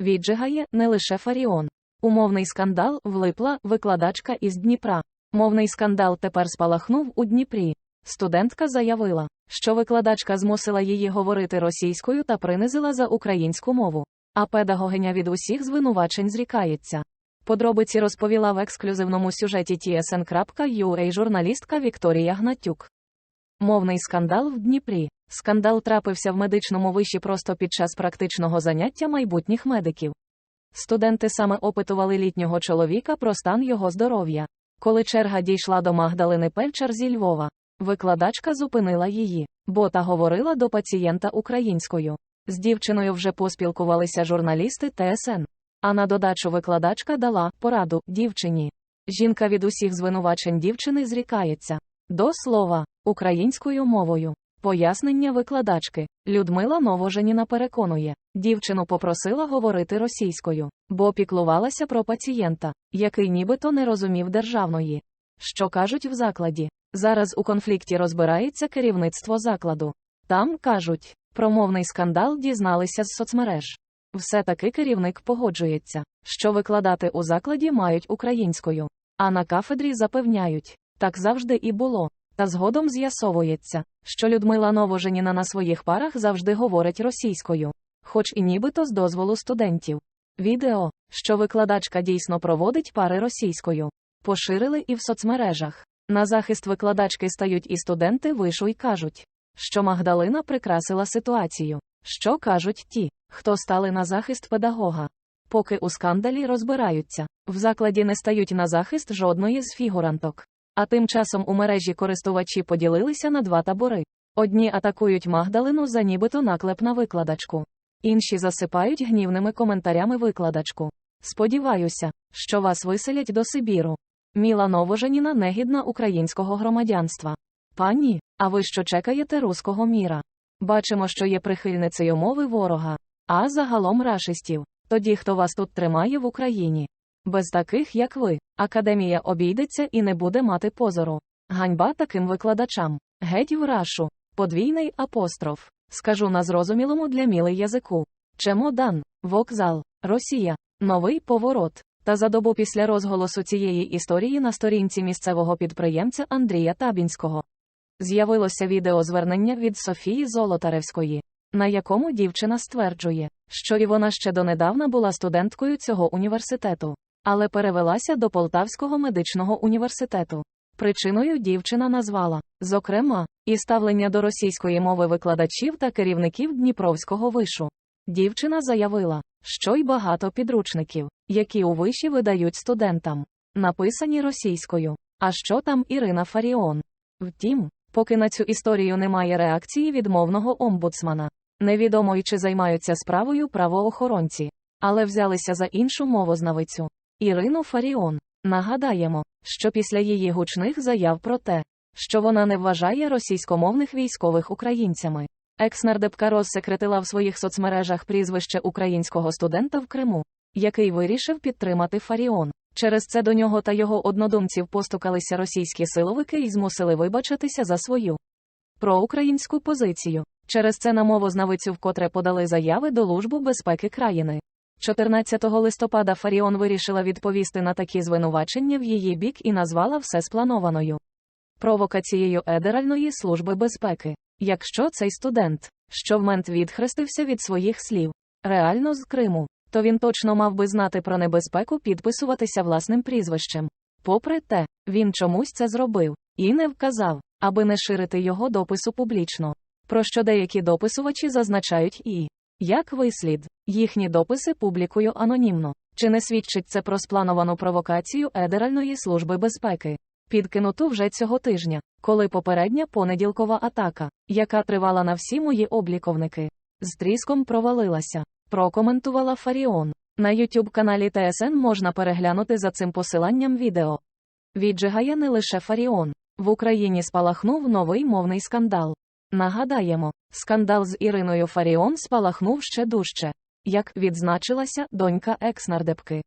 Віджигає не лише Фаріон. Умовний скандал влипла викладачка із Дніпра. Мовний скандал тепер спалахнув у Дніпрі. Студентка заявила, що викладачка змусила її говорити російською та принизила за українську мову. А педагогиня від усіх звинувачень зрікається. Подробиці розповіла в ексклюзивному сюжеті TSN.ua журналістка Вікторія Гнатюк. Мовний скандал в Дніпрі. Скандал трапився в медичному виші просто під час практичного заняття майбутніх медиків. Студенти саме опитували літнього чоловіка про стан його здоров'я. Коли черга дійшла до Магдалини Пельчар зі Львова, викладачка зупинила її, бо та говорила до пацієнта українською. З дівчиною вже поспілкувалися журналісти ТСН. А на додачу викладачка дала пораду дівчині. Жінка від усіх звинувачень дівчини зрікається. До слова, українською мовою. Пояснення викладачки. Людмила Новоженіна переконує, дівчину попросила говорити російською, бо піклувалася про пацієнта, який нібито не розумів державної. Що кажуть в закладі? Зараз у конфлікті розбирається керівництво закладу. Там, кажуть, про мовний скандал дізналися з соцмереж. Все-таки керівник погоджується, що викладати у закладі мають українською, а на кафедрі запевняють, так завжди і було. Та згодом з'ясовується, що Людмила Новоженіна на своїх парах завжди говорить російською, хоч і нібито з дозволу студентів. Відео, що викладачка дійсно проводить пари російською, поширили і в соцмережах. На захист викладачки стають і студенти вишу й кажуть, що Магдалина прикрасила ситуацію. Що кажуть ті, хто стали на захист педагога. Поки у скандалі розбираються, в закладі не стають на захист жодної з фігуранток. А тим часом у мережі користувачі поділилися на два табори. Одні атакують Магдалину за нібито наклеп на викладачку, інші засипають гнівними коментарями викладачку. Сподіваюся, що вас виселять до Сибіру. Міла Новоженіна негідна українського громадянства. Пані, а ви що чекаєте руського міра? Бачимо, що є прихильницею мови ворога, а загалом рашистів. Тоді хто вас тут тримає в Україні? Без таких, як ви, академія обійдеться і не буде мати позору. Ганьба таким викладачам. Геть в рашу. Подвійний апостроф. Скажу на зрозумілому для міли язику. Чемодан, вокзал, Росія, новий поворот. Та за добу після розголосу цієї історії на сторінці місцевого підприємця Андрія Табінського з'явилося відеозвернення від Софії Золотаревської, на якому дівчина стверджує, що і вона ще донедавна була студенткою цього університету, але перевелася до Полтавського медичного університету. Причиною дівчина назвала, зокрема, і ставлення до російської мови викладачів та керівників Дніпровського вишу. Дівчина заявила, що й багато підручників, які у виші видають студентам, написані російською. А що там Ірина Фаріон? Втім, поки на цю історію немає реакції від мовного омбудсмана. Невідомо й чи займаються справою правоохоронці, але взялися за іншу мовознавицю. Ірину Фаріон. Нагадаємо, що після її гучних заяв про те, що вона не вважає російськомовних військових українцями, екснардепка розсекретила в своїх соцмережах прізвище українського студента в Криму, який вирішив підтримати Фаріон. Через це до нього та його однодумців постукалися російські силовики і змусили вибачитися за свою проукраїнську позицію. Через це на мовознавицю вкотре подали заяви до Лужбу безпеки країни. 14 листопада Фаріон вирішила відповісти на такі звинувачення в її бік і назвала все спланованою провокацією Едеральної служби безпеки. Якщо цей студент, що вмент відхрестився від своїх слів, реально з Криму, то він точно мав би знати про небезпеку підписуватися власним прізвищем. Попри те, він чомусь це зробив і не вказав, аби не ширити його допису публічно. Про що деякі дописувачі зазначають і як вислід, їхні дописи публікую анонімно. Чи не свідчить це про сплановану провокацію Едеральної служби безпеки? Підкинуту вже цього тижня, коли попередня понеділкова атака, яка тривала на всі мої обліковники, з тріском провалилася. Прокоментувала Фаріон. На YouTube каналі ТСН можна переглянути за цим посиланням відео. Віджигає не лише Фаріон. В Україні спалахнув новий мовний скандал. Нагадаємо, скандал з Іриною Фаріон спалахнув ще дужче, як відзначилася донька екснардепки.